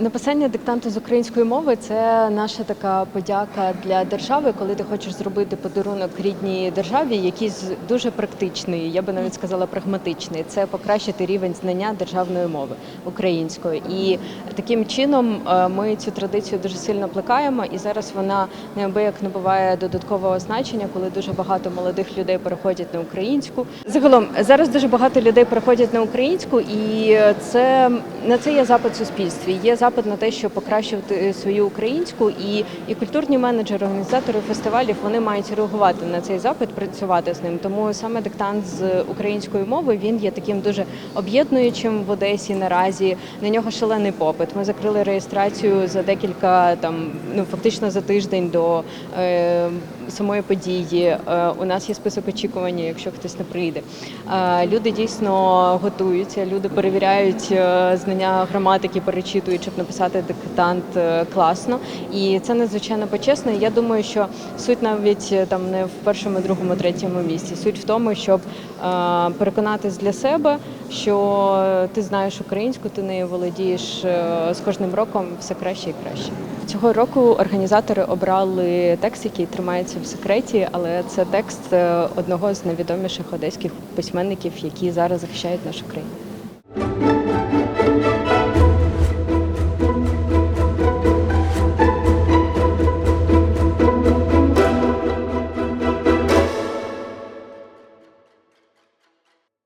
Написання диктанту з української мови це наша така подяка для держави, коли ти хочеш зробити подарунок рідній державі, якийсь дуже практичний, я би навіть сказала прагматичний. Це покращити рівень знання державної мови української. І таким чином е, ми цю традицію дуже сильно плекаємо, і зараз вона неабияк набуває додаткового значення, коли дуже багато молодих людей переходять на українську. Загалом зараз дуже багато людей переходять на українську, і це на це є запит суспільстві. Є запит на те, щоб покращувати свою українську, і, і культурні менеджери, організатори фестивалів вони мають реагувати на цей запит, працювати з ним. Тому саме диктант з української мови він є таким дуже об'єднуючим в Одесі наразі. На нього шалений попит. Ми закрили реєстрацію за декілька там, ну фактично за тиждень до е, самої події. Е, у нас є список очікування, якщо хтось не прийде. Е, люди дійсно готуються, люди перевіряють е, знання граматики, перечитують, щоб написати диктант е, класно. І це надзвичайно почесно. Я думаю, що суть навіть е, там не в першому, другому, третьому місці. Суть в тому, щоб е, переконатись для себе, що ти знаєш українську, ти нею володієш з кожним роком все краще і краще. Цього року організатори обрали текст, який тримається в секреті, але це текст одного з найвідоміших одеських письменників, які зараз захищають нашу країну.